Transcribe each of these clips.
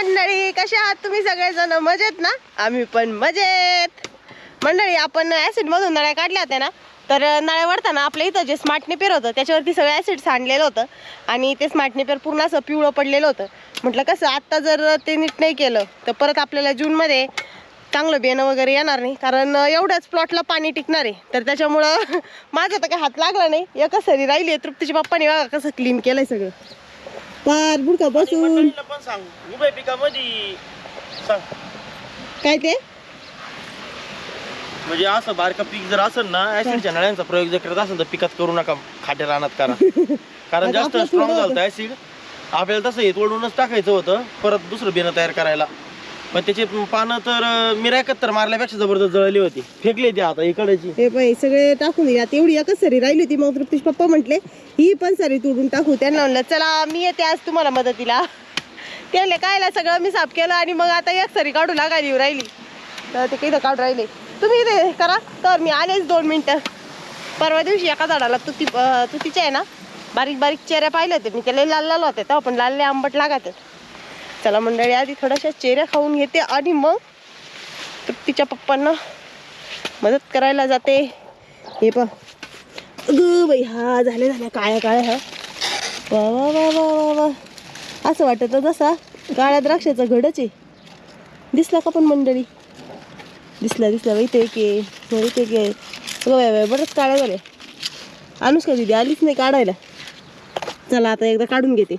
मंडळी कशा आहात तुम्ही सगळेजण? मजेत ना? आम्ही पण मजेत. मंडळी आपण ऍसिड मधून नळ्या काढल्या होत्या ना? तर नळ्या वरताना आपल्या इथं जे स्मार्ट नेपेर होतं त्याच्यावरती सगळं ऍसिड सांडलेलं होतं. आणि ते स्मार्ट नेपेर पूर्ण असं पिवळं पडलेलं होतं. म्हटलं कसं आत्ता जर ते नीट नाही केलं तर परत आपल्याला जूनमध्ये चांगलं बेणं वगैरे येणार नाही. कारण एवढ्याच प्लॉटला पाणी टिकणार आहे. तर त्याच्यामुळं माझा तर काही हात लागला नाही. एकच सरी राहिली आहे. तृप्तीच्या पप्पाने बघा कसं क्लीन केलंय सगळं. पार बुडका बसून. मंडळींना पण सांग. उभ्या पिकामध्ये सांग. काय ते? म्हणजे असं बारका पीक जर असेल ना ऍसिडच्या नळ्यांचा प्रयोग जर करत असेल तर पिकात करू नका खाट्या रानात करा. कारण आता जास्त आपलं स्ट्रॉंग थोडं झालं ऍसिड. आपल्याला तसं हे तोडूनच टाकायचं होतं परत दुसरं बियाणं तयार करायला. पण त्याचे पानं तर मी तर मारल्यापेक्षा जबरदस्त जळली होती. फेकली ती आता इकडची. हे पण सगळे टाकून दिले. आता एवढी एकच सरी राहिली होती मग तृप्तीश पप्पा म्हटले ही पण सरी तोडून टाकू. त्यांना म्हणलं चला मी येते आज तुम्हाला मदतीला. त्याला कायला सगळं मी साफ केलं आणि मग आता एक सरी काढू लागायली राहिली. तर ते काही काढून राहिले. तुम्ही इथे करा. तर मी आलेच दोन मिनटं. परवा दिवशी एका झाडाला तुती तुतीच्या आहे ना बारीक बारीक चेऱ्या पाहिल्या होत्या. मी त्याला लाल लाल होते तेव्हा पण लाल आंबट लागतात चला मंडळी आधी थोड्याशा चेऱ्या खाऊन घेते आणि मग तिच्या पप्पांना मदत करायला जाते. हे पा अगं बाई हा झाले झाल्या काळ्या काळ्या हा. वा वा वा वा वा वा. असं वाटत जसा काळ्या द्राक्षाचा घडच आहे. दिसला का पण मंडळी? दिसला दिसला. बाई ते के बाई ते के अगं बरंच काळ्या झाल्या. अनुष्का दिदी आलीच नाही काढायला. चला आता एकदा काढून घेते.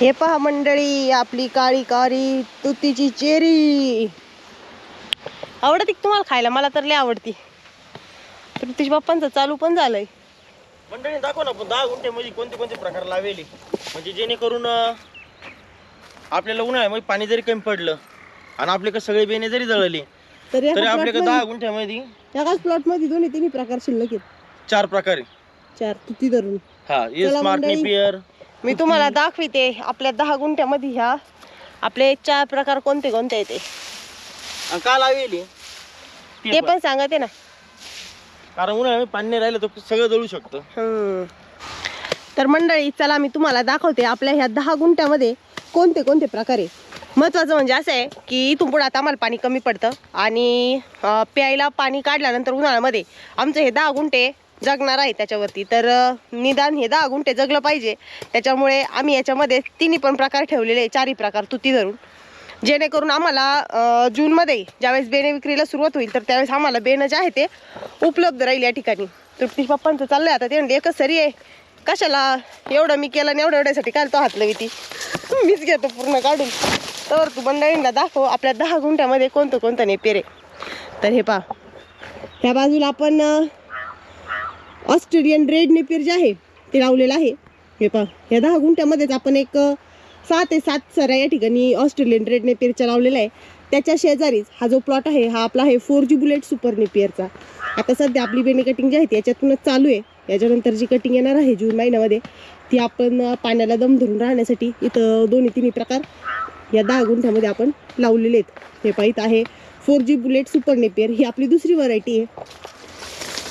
हे पहा मंडळी आपली काळी काळी तुतीची चेरी. आवडते का तुम्हाला खायला? मला तर लय आवडती. तृप्तीश बाप्पांचं चालू पण झालंय. मंडळी दाखव ना पण दहा गुंठे म्हणजे कोणते कोणते प्रकार लावेले? म्हणजे जेणेकरून अं, आपल्याला उन्हाळ्यामध्ये पाणी जरी कमी पडलं आणि आपले कसं सगळे बेणे जरी जळले तर आपल्याकडे plot दहा मध्ये- गुंठ्यामध्ये प्लॉटमध्ये दोन्ही तिन्ही प्रकार शिल्लक आहेत. चार प्रकारे चार तुती धरून. हा हे चला स्मार्ट मंडळी. नेपियर मी तुम्हाला दाखविते आपल्या दहा गुंठ्यामध्ये ह्या आपले चार प्रकार कोणते कोणते येते का लावेली ते पण सांगते ना. कारण उन्हाळ्यामध्ये पाणी नाही राहिलं तर सगळं जळू शकतं. हम्म. तर मंडळी चला मी तुम्हाला दाखवते आपल्या ह्या दहा गुंठ्यामध्ये कोणते कोणते प्रकार आहे महत्त्वाचं म्हणजे असं आहे की इथून पुढे आता आम्हाला पाणी कमी पडतं आणि अं, प्यायला पाणी काढल्यानंतर उन्हाळ्यामध्ये आमचं हे दहा गुंठे जगणार आहे त्याच्यावरती. तर निदान हे दहा गुंठे जगलं पाहिजे. त्याच्यामुळे आम्ही याच्यामध्ये तिन्ही पण प्रकार ठेवलेले आहे. चारही प्रकार तुती धरून. जेणेकरून आम्हाला जूनमध्ये ज्यावेळेस बेणे विक्रीला सुरुवात होईल तर त्यावेळेस आम्हाला बेणं जे आहे ते उपलब्ध राहील या ठिकाणी. तृप्ती पप्पांचं चाललंय आता ते म्हणजे एकच सरी आहे. कशाला एवढं मी केलं आणि एवढं एवढ्यासाठी काल तो हातलं ती मीच घेतो पूर्ण काढून. तर तू मंडळींना दाखव आपल्या दहा गुंठ्यामध्ये कोणतं कोणतं नेपेर. आहे तर हे पा ह्या बाजूला आपण ऑस्ट्रेलियन रेड नेपियर जे आहे ते लावलेलं आहे. हे पहा या दहा गुंठ्यामध्येच आपण एक सहा ते सात सरा या ठिकाणी ऑस्ट्रेलियन रेड नेपियरच्या लावलेला आहे. त्याच्या शेजारीच हा जो प्लॉट आहे हा आपला आहे फोर जी बुलेट सुपर नेपियरचा. आता सध्या आपली बेनी कटिंग जी आहे ती याच्यातूनच चालू आहे. याच्यानंतर जी कटिंग येणार आहे जून महिन्यामध्ये ती आपण पाण्याला दम धरून राहण्यासाठी इथं दोन्ही तिन्ही प्रकार या दहा गुंठ्यामध्ये आपण लावलेले आहेत. हे पाहित आहे four G bullet super napier. ही आपली दुसरी व्हरायटी आहे.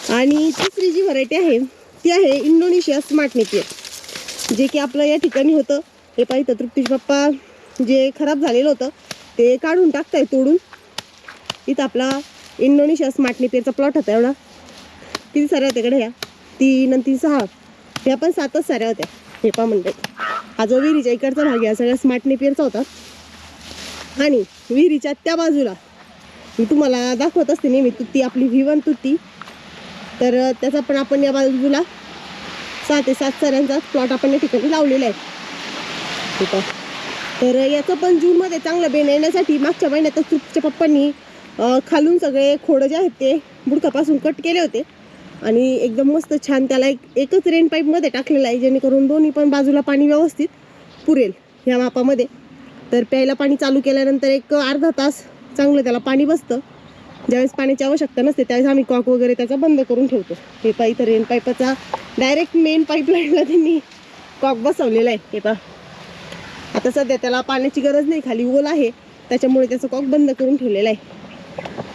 आणि तिसरी जी व्हरायटी आहे ती आहे इंडोनेशिया स्मार्ट नेपियर जे की आपलं या ठिकाणी होतं. हे पाहिजे तृप्तीश बाप्पा जे खराब झालेलं होतं ते काढून टाकताय तोडून. इथं आपला इंडोनेशिया स्मार्ट नेपियरचा प्लॉट होता एवढा. किती साऱ्या होत्या कडे ह्या? तीन आणि तीन सहा. ह्या पण सातच साऱ्या होत्या. हे पा म्हणते हा जो विहिरीच्या इकडचा भाग आहे सगळ्या स्मार्ट नेपियरचा होता. आणि विहिरीच्या त्या बाजूला मी तुम्हाला दाखवत असते नेहमी तुती आपली व्हिवन तुती. तर त्याचा पण आपण या बाजूला सहा ते सात सऱ्यांचा प्लॉट आपण या ठिकाणी लावलेला आहे. ठीक आहे. तर याचं पण जूनमध्ये चांगलं बेन येण्यासाठी मागच्या महिन्यातच तुमच्या पप्पांनी खालून सगळे खोडं जे आहेत ते बुडकापासून कट केले होते. आणि एकदम मस्त छान त्याला एक एकच रेन पाईपमध्ये टाकलेलं आहे जेणेकरून दोन्ही पण बाजूला पाणी व्यवस्थित पुरेल ह्या मापामध्ये. तर प्यायला पाणी चालू केल्यानंतर एक अर्धा तास चांगलं त्याला पाणी बसतं. ज्यावेळेस पाण्याची आवश्यकता नसते त्यावेळेस आम्ही कॉक वगैरे त्याचा बंद करून ठेवतो. हे पा इथं रेन पाईपाचा डायरेक्ट मेन पाईपलाईनला त्यांनी कॉक बसवलेला आहे. हे पा आता सध्या त्याला पाण्याची गरज नाही खाली ओल आहे. त्याच्यामुळे त्याचं कॉक बंद करून ठेवलेलं आहे.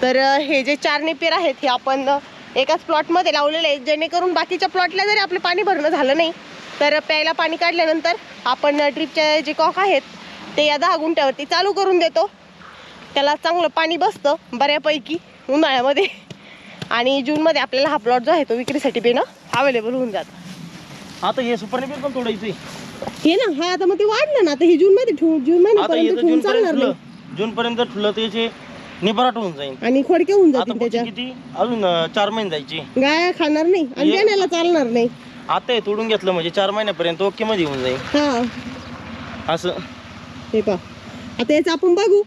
तर हे जे चार नेपेर आहेत हे आपण एकाच प्लॉटमध्ये लावलेले आहेत जेणेकरून बाकीच्या प्लॉटला जरी आपलं पाणी भरणं झालं नाही तर प्यायला पाणी काढल्यानंतर आपण ड्रिपचे जे कॉक आहेत ते या दहा गुंठ्यावरती चालू करून देतो. त्याला चांगलं पाणी बसतं बऱ्यापैकी उन्हाळ्यामध्ये. आणि जूनमध्ये आपल्याला हा प्लॉट जो आहे तो विक्रीसाठी बेणं अवेलेबल होऊन जातं. आता हे सुपर पण तोडायचंय हे ना हा आता मग ते वाढलं ना आता हे जून मध्ये ठेवून जून महिन्यापर्यंत ठेवून चालणार नाही. जून पर्यंत ठुलं तर याचे निबराट होऊन जाईल. आणि खोडके होऊन जातील त्याच्या. किती? अजून चार महिने जायची. गाया खाणार नाही आणि बेण्याला चालणार नाही. आता हे तोडून घेतलं म्हणजे चार महिन्यापर्यंत ओके मध्ये येऊन जाईल. हा. असं. हे पा आता याचं आपण बघू.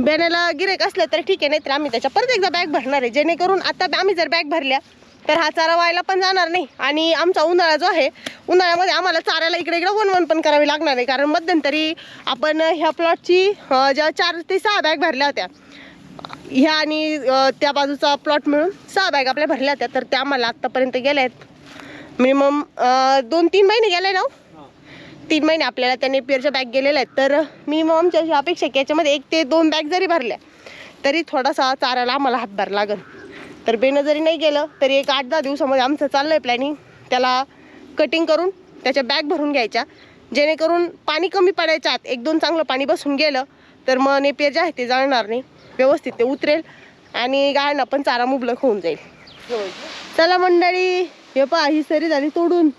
बॅनाला गिरेक असलं तर ठीक आहे नाही तर आम्ही त्याच्या परत एकदा बॅग भरणार आहे. जेणेकरून आता आम्ही जर बॅग भरल्या तर हा चारा व्हायला पण जाणार नाही. आणि आमचा उन्हाळा जो आहे उन्हाळ्यामध्ये आम्हाला चाऱ्याला इकडे इकडे वन वन पण करावी लागणार आहे. कारण मध्यंतरी आपण ह्या प्लॉटची ज्या चार ते सहा बॅग भरल्या होत्या ह्या आणि त्या बाजूचा प्लॉट मिळून सहा बॅग आपल्या भरल्या होत्या. तर त्या आम्हाला आत्तापर्यंत गेल्या आहेत. मिनिमम दोन तीन महिने गेले ना हो? तीन महिने आपल्याला त्या नेपियरच्या बॅग गेलेल्या आहेत. तर मी मग आमच्या अशी अपेक्षा की याच्यामध्ये एक ते दोन बॅग जरी भरल्या तरी थोडासा चाराला आम्हाला हातभार लागेल. तर बेनं जरी नाही गेलं तरी एक आठ दहा दिवसामध्ये आमचं चाललं आहे प्लॅनिंग त्याला कटिंग करून त्याच्या बॅग भरून घ्यायच्या. जेणेकरून पाणी कमी पडायच्या आत एक दोन चांगलं पाणी बसून गेलं तर मग नेपियर जे आहे ते जळणार नाही. व्यवस्थित ते उतरेल आणि गायांना पण चारा मुबलक होऊन जाईल. चला मंडळी हे पहा ही सरी झाली तोडून.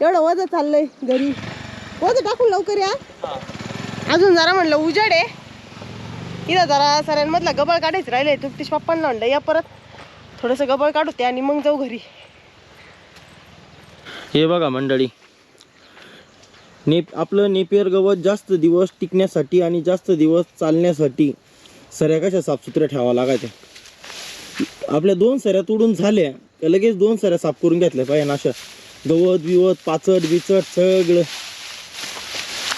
एवढं वजन चाललंय घरी. वजन टाकून लवकर या. अजून जरा म्हणलं उजाड आहे. इथं जरा सरांमधला गबळ काढायचं राहिले तुकतीश पप्पांना म्हणलं या परत. थोडंसं गबळ काढू ते आणि मग जाऊ घरी. हे बघा मंडळी. नेप आपलं नेपियर गवत जास्त दिवस टिकण्यासाठी आणि जास्त दिवस चालण्यासाठी सऱ्या कशा साफसुथऱ्या ठेवावं लागायच्या? आपल्या दोन सऱ्या तोडून झाल्या लगेच दोन सऱ्या साफ करून घेतल्या पाहिजे अशा? गवत बिवत पाचट बिचट सगळं.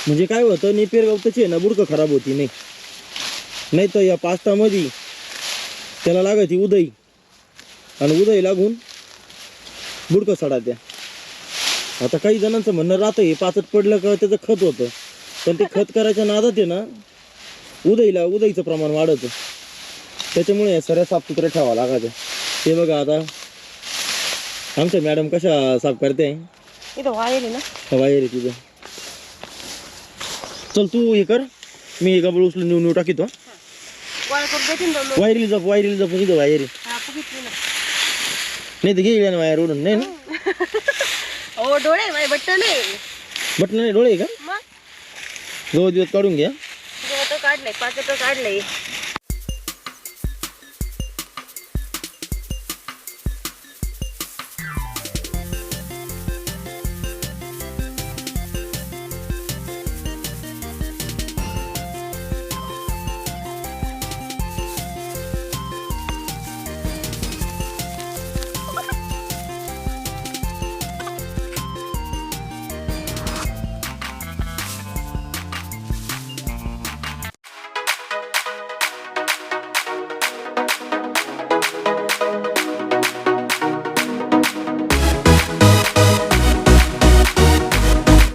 म्हणजे काय होतं नेपियर गवताची आहे ना बुडकं खराब होती नाही. नाही तर या पास्तामध्ये त्याला लागायची उदई. आणि उदई लागून बुडकं सडा त्या. आता काही जणांचं म्हणणं राहतं हे पाचट पडलं का त्याचं खत होतं. पण ते खत करायच्या नादात आहे ना उदईला उदईचं प्रमाण वाढतं. त्याच्यामुळे या सऱ्या साफसुथऱ्या ठेवा लागायच्या. ते बघा आता आमच्या मॅडम कशा साफ करते? वायर आहे ना. बाहेर आहे तुझं चल तू हे कर. मी हे गबळ उचलून नेऊन नेऊ टाकीतो लोक. वायरीला जप वायरीला जप इथं वायर. नाही तर घे ना वायर ओढून नाही ना? डोळे माझे बट्ट नाही बटन नाही डोळे का? गवत बिवत काढून घ्या. काढलंय पाचट काढलंय.